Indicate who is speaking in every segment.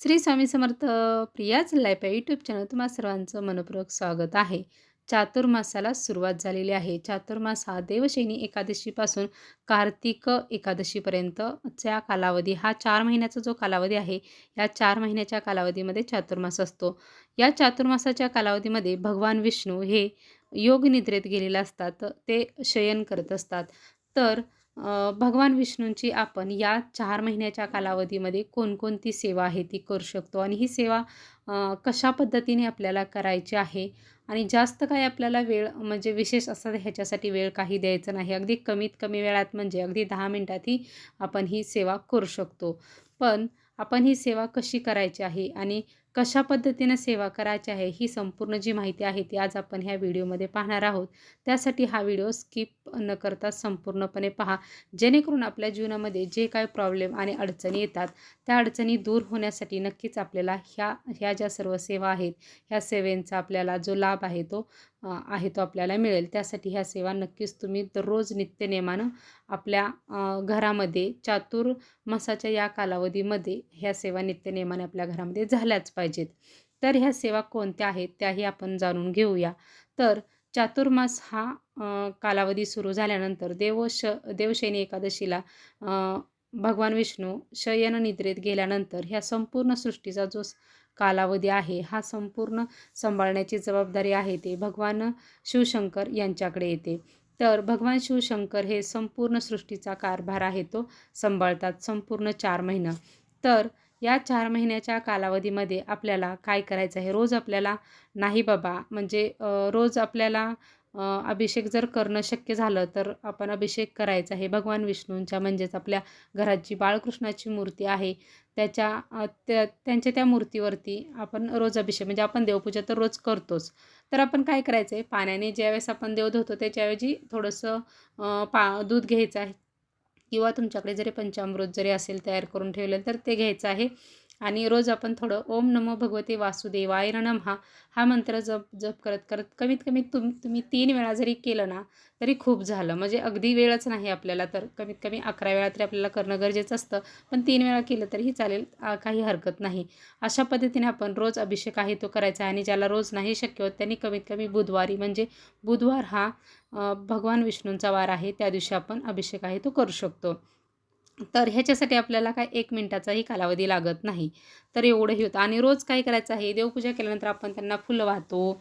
Speaker 1: श्री स्वामी समर्थ प्रियाच लाईफ या YouTube channel तुम्हा सर्वांचं मनपूर्वक स्वागत आहे. चातुर्मासाला सुरुवात झालेली आहे. चातुर्मास हा देवशैनी एकादशीपासून कार्तिक एकादशीपर्यंतचा कालावधी हा चार महिन्याचा जो कालावधी आहे या चार महिन्याच्या कालावधीमध्ये चातुर्मास असतो. या चातुर्मासाच्या कालावधीमध्ये भगवान विष्णू हे योग निद्रेत गेलेले असतात. ते शयन करत असतात. तर भगवान विष्णूंची आपण या चार महिन्याच्या कालावधीमध्ये कोणकोणती सेवा आहे ती करू शकतो? आणि ही सेवा कशा पद्धतीने आपल्याला करायची आहे? आणि जास्त काही आपल्याला वेळ म्हणजे विशेष असं ह्याच्यासाठी वेळ काही द्यायचं नाही. अगदी कमीत कमी वेळात म्हणजे अगदी दहा मिनटातही आपण ही सेवा करू शकतो. पण आपण ही सेवा कशी करायची आहे? आणि कशा पद्धतीनं सेवा करायची आहे ही संपूर्ण जी माहिती आहे ती आज आपण ह्या व्हिडिओमध्ये पाहणार आहोत. त्यासाठी हा व्हिडिओ स्किप न करता संपूर्णपणे पहा. जेणेकरून आपल्या जीवनामध्ये जे काय प्रॉब्लेम आणि अडचणी येतात त्या अडचणी दूर होण्यासाठी नक्कीच आपल्याला ह्या ह्या ज्या सर्व सेवा आहेत ह्या सेवेंचा आपल्याला जो लाभ आहे तो आहे तो आपल्याला मिळेल. त्यासाठी ह्या सेवा नक्कीच तुम्ही दररोज नित्यनेमानं आपल्या घरामध्ये चातुर्मासाच्या या कालावधीमध्ये ह्या सेवा नित्यनेमाने आपल्या घरामध्ये झाल्याच पाहिजेत. तर ह्या सेवा कोणत्या आहेत त्याही आपण जाणून घेऊया. तर चातुर्मास हा कालावधी सुरू झाल्यानंतर देवश देवशैनी एकादशीला भगवान विष्णू शयन निद्रेत गेल्यानंतर ह्या संपूर्ण सृष्टीचा जो कालावधी आहे. हा संपूर्ण सांभाळण्याची जबाबदारी आहे ते भगवान शिवशंकर यांच्याकडे येते. तर भगवान शिवशंकर हे संपूर्ण सृष्टीचा कारभार आहे. तो सांभाळतात संपूर्ण चार महिना. तर या चार महिन्याच्या कालावधीमध्ये आपल्याला काय करायचं आहे? रोज आपल्याला नाही बाबा म्हणजे रोज आपल्याला अभिषेक जर करणं शक्य झालं तर आपण अभिषेक करायचा आहे. भगवान विष्णूंच्या म्हणजेच आपल्या घरात जी बाळकृष्णाची मूर्ती आहे. त्याच्या त्या त्यांच्या त्या मूर्तीवरती आपण रोज अभिषेक म्हणजे आपण देवपूजा तर रोज करतोच. तर आपण काय करायचं आहे? पाण्याने ज्यावेळेस आपण देव धुतो त्याच्याऐवजी थोडंसं पा दूध घ्यायचं आहे. किंवा तुमच्याकडे जरी पंचामृत जरी असेल तयार करून ठेवलं तर ते घ्यायचं आहे. आणि रोज आपण थोडं ओम नमो भगवते वासुदेवाय नमः हा मंत्र जप जप करत करत कमीत कमी तुम तुम्ही तीन वेळा जरी केलं ना तरी खूप झालं. म्हणजे अगदी वेळच नाही आपल्याला तर कमीत कमी अकरा वेळा तरी आपल्याला करणं गरजेचं असतं. पण तीन वेळा केलं तरीही चालेल काही हरकत नाही. अशा पद्धतीने आपण रोज अभिषेक आहे तो करायचा आहे आणि ज्याला रोज नाही शक्य होत त्यांनी कमीत कमी बुधवारी म्हणजे बुधवार हा भगवान विष्णूंचा वार आहे त्या दिवशी आपण अभिषेक आहे तो करू शकतो. तर ह्याच्यासाठी आपल्याला काय एक मिनटाचाही कालावधी लागत नाही. तर एवढंही होतं. आणि रोज काय करायचं आहे? देवपूजा केल्यानंतर आपण त्यांना फुलं वाहतो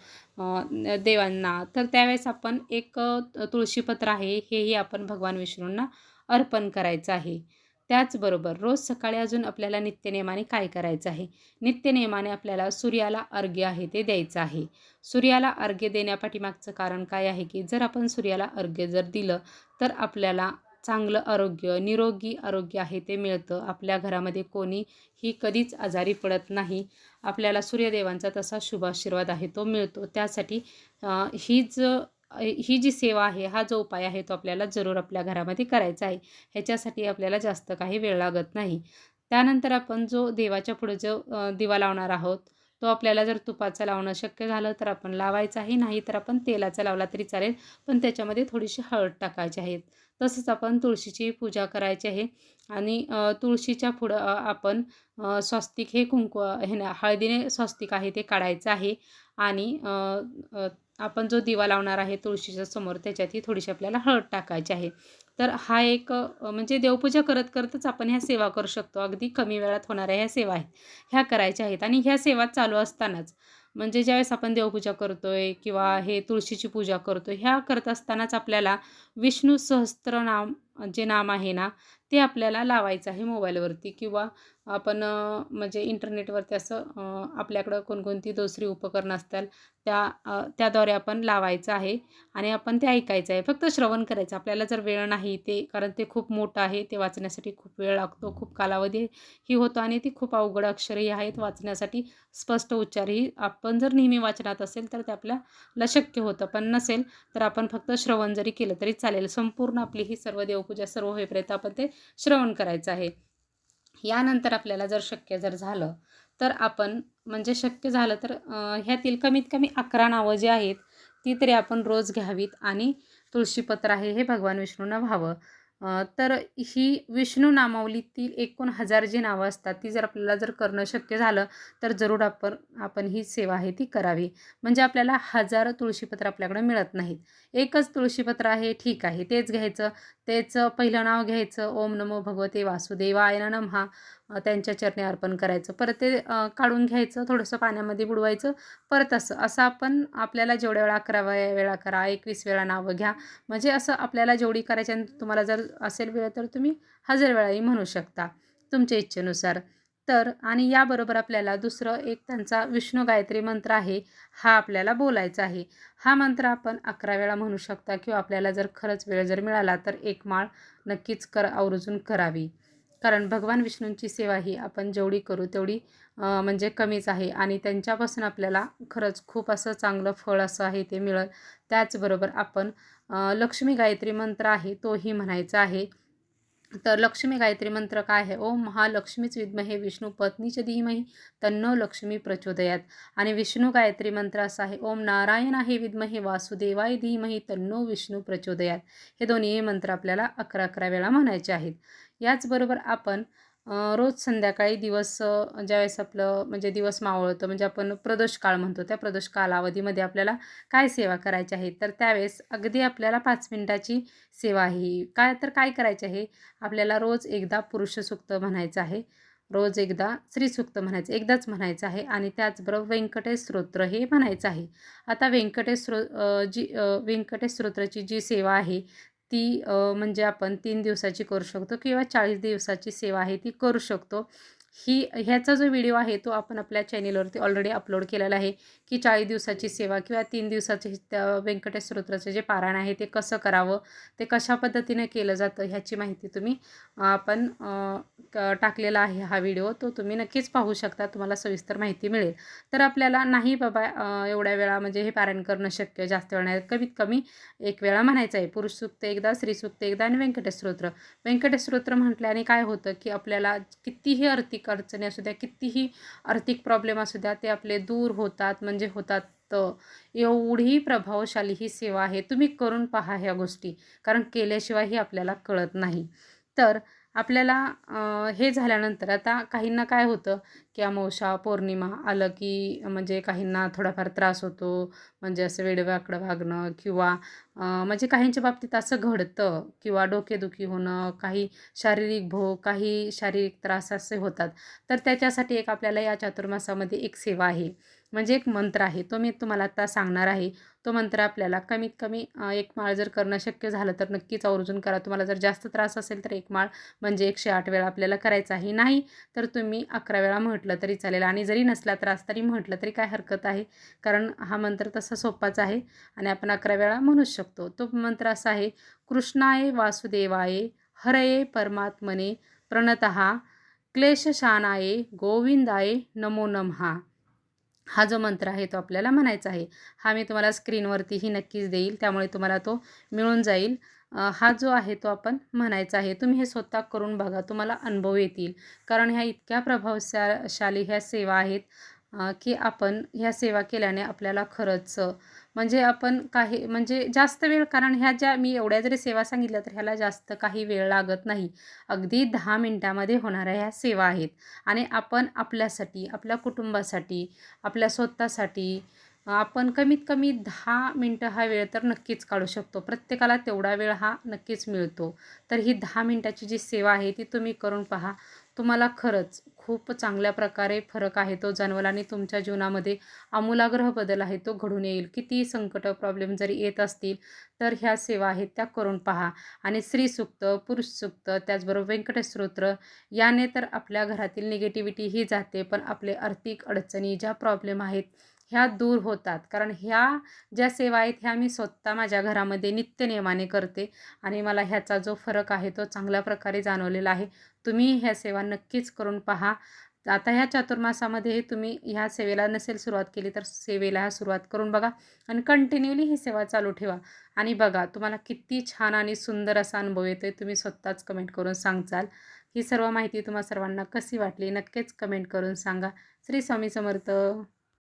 Speaker 1: देवांना. तर त्यावेळेस आपण एक तुळशीपत्र आहे. हेही आपण भगवान विष्णूंना अर्पण करायचं आहे. त्याचबरोबर रोज सकाळी अजून आपल्याला नित्यनियमाने काय करायचं आहे? नित्यनियमाने आपल्याला सूर्याला अर्घ्य आहे ते द्यायचं आहे. सूर्याला अर्घ्य देण्यापाठीमागचं कारण काय आहे की जर आपण सूर्याला अर्घ्य जर दिलं तर आपल्याला चांगलं आरोग्य निरोगी आरोग्य आहे ते मिळतं. आपल्या घरामध्ये कोणीही कधीच आजारी पडत नाही. आपल्याला सूर्यदेवांचा तसा शुभाशीर्वाद आहे तो मिळतो. त्यासाठी ही ज ही जी सेवा आहे हा जो उपाय आहे तो आपल्याला जरूर आपल्या घरामध्ये करायचा आहे. ह्याच्यासाठी आपल्याला जास्त काही वेळ लागत नाही. त्यानंतर आपण जो देवाच्या पुढे जो दिवा लावणार आहोत तो आपल्याला जर तुपाचा लावणं शक्य झालं तर आपण लावायचा आहे नाही तर आपण तेलाचा लावला तरी चालेल. पण त्याच्यामध्ये थोडीशी हळद टाकायची आहेत तसंच आपण तुळशीची पूजा करायची आहे. आणि तुळशीच्या पुढं आपण स्वस्तिक हे कुंकू हे ना हळदीने स्वस्तिक आहे ते काढायचं आहे. आणि आपण जो दिवा लावणार आहे तुळशीच्या समोर त्याच्यातही थोडीशी आपल्याला हळद टाकायची आहे. तर हा एक म्हणजे देवपूजा करत करतच आपण ह्या सेवा करू शकतो. अगदी कमी वेळात होणाऱ्या ह्या सेवा आहेत. ह्या करायच्या आहेत. आणि ह्या सेवा चालू असतानाच म्हणजे ज्यावेळेस आपण देवपूजा करतोय किंवा हे तुळशीची पूजा करतो ह्या करत असतानाच आपल्याला विष्णू सहस्त्रनाम जे नाम आहे ना ते आपल्याला लावायचं आहे मोबाईलवरती किंवा आपण म्हणजे इंटरनेटवरती असं आपल्याकडं कोणकोणती दुसरी उपकरणं असतात त्या त्याद्वारे आपण लावायचं आहे आणि आपण ते ऐकायचं आहे. फक्त श्रवण करायचं. आपल्याला जर वेळ नाही ते कारण ते खूप मोठं आहे ते वाचण्यासाठी खूप वेळ लागतो खूप कालावधी ही होतो आणि ती खूप अवघड अक्षरही आहेत. वाचण्यासाठी स्पष्ट उच्चारही आपण जर नेहमी वाचनात असेल तर ते आपल्याला शक्य होतं. पण नसेल तर आपण फक्त श्रवण जरी केलं तरी चालेल. संपूर्ण आपली ही सर्व देवपूजा सर्व होईपर्यंत आपण ते श्रवण करायचं आहे. यानंतर आपल्याला जर शक्य जर झालं तर आपण म्हणजे शक्य झालं तर ह्यातील कमीत कमी अकरा नावं जी आहेत ती तरी आपण रोज घ्यावीत आणि तुळशीपत्र आहे हे भगवान विष्णूंना व्हावं. तर ही विष्णू नामावलीतील एकूण हजार जी नावं असतात ती जर आपल्याला जर करणं शक्य झालं तर जरूर आपण आपण ही सेवा आहे ती करावी. म्हणजे आपल्याला हजार तुळशीपत्र आपल्याकडे मिळत नाहीत. एकच तुळशीपत्र आहे ठीक आहे तेच घ्यायचं. तेच पहिलं नाव घ्यायचं ओम नमो भगवते वासुदेवाय नमहा त्यांच्या चरणी अर्पण करायचं. परत ते काढून घ्यायचं थोडंसं पाण्यामध्ये बुडवायचं. परत असं असं आपण आपल्याला जेवढ्या वेळा अकरा वेळा करा एकवीस वेळा नावं घ्या. म्हणजे असं आपल्याला जेवढी करायची आणि तुम्हाला जर असेल वेळ तर तुम्ही हजार वेळाही म्हणू शकता तुमच्या इच्छेनुसार. तर आणि याबरोबर आपल्याला दुसरं एक त्यांचा विष्णू गायत्री मंत्र आहे हा आपल्याला बोलायचा आहे. हा मंत्र आपण अकरा वेळा म्हणू शकता किंवा आपल्याला जर खरंच वेळ जर मिळाला तर एक माळ नक्कीच कर आवर्जून करावी. कारण भगवान विष्णूंची सेवा ही आपण जेवढी करू तेवढी म्हणजे कमीच आहे. आणि त्यांच्यापासून आपल्याला खरंच खूप असं चांगलं फळ असं आहे ते मिळत त्याचबरोबर आपण लक्ष्मी गायत्री मंत्र आहे तोही म्हणायचा आहे. तर लक्ष्मी गायत्री मंत्र काय आहे? ओम महालक्ष्मीच विद्महे विष्णू पत्नीच धीमही तन्नो लक्ष्मी प्रचोदयात. आणि विष्णू गायत्री मंत्र असा आहे ओम नारायण आहे विद्महे वासुदेवाय धीमही तन्नो विष्णू प्रचोदयात. हे दोन्ही मंत्र आपल्याला अकरा अकरा वेळा म्हणायचे आहेत. याचबरोबर आपण रोज संध्याकाळी दिवस ज्यावेळेस आपलं म्हणजे दिवस मावळतं म्हणजे आपण प्रदोष काळ म्हणतो त्या प्रदोष कालावधीमध्ये आपल्याला काय सेवा करायची आहे? तर त्यावेळेस अगदी आपल्याला पाच मिनिटाची सेवा आहे. काय तर काय करायचे आहे? आपल्याला रोज एकदा पुरुषसुक्त म्हणायचं आहे. रोज एकदा स्त्रीसुक्त म्हणायचं एकदाच म्हणायचं आहे आणि त्याचबरोबर व्यंकटेश स्तोत्र हे म्हणायचं आहे. आता व्यंकटेश स्रो जी व्यंकटेश स्तोत्राची जी सेवा आहे ती म्हणजे आपण तीन दिवसाची करू शकतो किंवा चाळीस दिवसाची सेवा आहे ती करू शकतो. ही ह्याचा जो व्हिडिओ आहे तो आपण आपल्या चॅनेलवरती ऑलरेडी अपलोड केलेला आहे की चाळीस दिवसाची सेवा किंवा तीन दिवसाचे त्या व्यंकटेश स्तोत्राचं जे पारायण आहे ते कसं करावं ते कशा पद्धतीने केलं जातं ह्याची माहिती तुम्ही आपण क- टाकलेला आहे हा व्हिडिओ तो तुम्ही नक्कीच पाहू शकता तुम्हाला सविस्तर माहिती मिळेल. तर आपल्याला नाही बाबा एवढ्या वेळा म्हणजे हे पारायण करणं शक्य जास्त वेळ नाही कमीत कमी एक वेळा म्हणायचं आहे. पुरुष सुक्त एकदा स्त्री सुक्त एकदा आणि व्यंकटेश स्तोत्र व्यंकटेश स्तोत्र म्हटल्याने काय होतं की आपल्याला कितीही अर्थिक आर्थिक अडचणी असू द्या कितीही आर्थिक प्रॉब्लेम असू द्या ते आपले दूर होतात म्हणजे होतात तर. एवढी प्रभावशाली ही सेवा आहे तुम्ही करून पहा ह्या गोष्टी कारण केल्याशिवायही आपल्याला कळत नाही. तर आपल्याला हे झाल्यानंतर आता काहींना काय होतं की अमावस्या पौर्णिमा आलं की म्हणजे काहींना थोडाफार त्रास होतो म्हणजे असं वेडवाकडं वागणं किंवा म्हणजे काहींच्या बाबतीत असं घडतं किंवा डोकेदुखी होणं काही शारीरिक भोग काही शारीरिक त्रास असे होतात. तर त्याच्यासाठी एक आपल्याला या चातुर्मासामध्ये एक सेवा आहे. म्हणजे एक मंत्र आहे. तो मी तुम्हाला आता सांगणार आहे. तो मंत्र आपल्याला कमीत कमी एक माळ जर करणं शक्य झालं तर नक्कीच आवर्जून करा. तुम्हाला जर जास्त त्रास असेल तर एक माळ म्हणजे एकशे आठ वेळा आपल्याला करायचा आहे. नाही तर तुम्ही अकरा वेळा म्हटलं तरी चालेल. आणि जरी नसला त्रास तरी म्हटलं तरी काय हरकत आहे? कारण हा मंत्र तसा सोपाच आहे आणि आपण अकरा वेळा म्हणूच शकतो. तो मंत्र असा आहे कृष्णाय वासुदेवाय हरये परमात्मने प्रणतः क्लेशशानाये गोविंदाय नमो नमहा हा जो मंत्र आहे तो आपल्याला म्हणायचा आहे. हा मी तुम्हाला स्क्रीनवरतीही नक्कीच देईल त्यामुळे तुम्हाला तो मिळून जाईल. हा जो आहे तो आपण म्हणायचा आहे. तुम्ही हे स्वतः करून बघा तुम्हाला अनुभव येतील. कारण ह्या इतक्या प्रभावशाली ह्या सेवा आहेत की आपण ह्या सेवा केल्याने आपल्याला खरंच म्हणजे आपण काही म्हणजे जास्त वेळ कारण ह्या ज्या मी एवढ्या जरी सेवा सांगितल्या तर ह्याला जास्त काही वेळ लागत नाही. अगदी दहा मिनटामध्ये होणाऱ्या ह्या सेवा आहेत. आणि आपण आपल्यासाठी आपल्या कुटुंबासाठी आपल्या स्वतःसाठी आपण कमीत कमी दहा मिनटं हा वेळ तर नक्कीच काढू शकतो. प्रत्येकाला तेवढा वेळ हा नक्कीच मिळतो. तर ही दहा मिनटाची जी सेवा आहे ती तुम्ही करून पहा. तुम्हाला खरंच खूप चांगल्या प्रकारे फरक आहे तो जाणवला आणि तुमच्या जीवनामध्ये आमूलाग्रह बदल आहे तो घडून येईल. किती संकट प्रॉब्लेम जरी येत असतील तर ह्या सेवा आहेत त्या करून पहा. आणि स्त्रीसूक्त पुरुष सुक्त त्याचबरोबर व्यंकटेस्तोत्र याने तर आपल्या घरातील निगेटिव्हिटी ही जाते पण आपले आर्थिक अडचणी ज्या प्रॉब्लेम आहेत ह्या दूर होतात. कारण ह्या ज्या सेवा आहेत ह्या मी स्वतः माझ्या घरामध्ये नित्यनियमाने करते आणि मला ह्याचा जो फरक आहे तो चांगल्या प्रकारे जाणवलेला आहे. तुम्ही ह्या सेवा नक्कीच करून पहा. आता ह्या चातुर्मासामध्ये तुम्ही ह्या सेवेला नसेल सुरुवात केली तर सेवेला ह्या सुरुवात करून बघा आणि कंटिन्युअली ही सेवा चालू ठेवा. आणि बघा तुम्हाला किती छान आणि सुंदर असा अनुभव येतो आहे तुम्ही स्वतःच कमेंट करून सांगचाल. ही सर्व माहिती तुम्हा सर्वांना कशी वाटली नक्कीच कमेंट करून सांगा. श्री स्वामी समर्थ.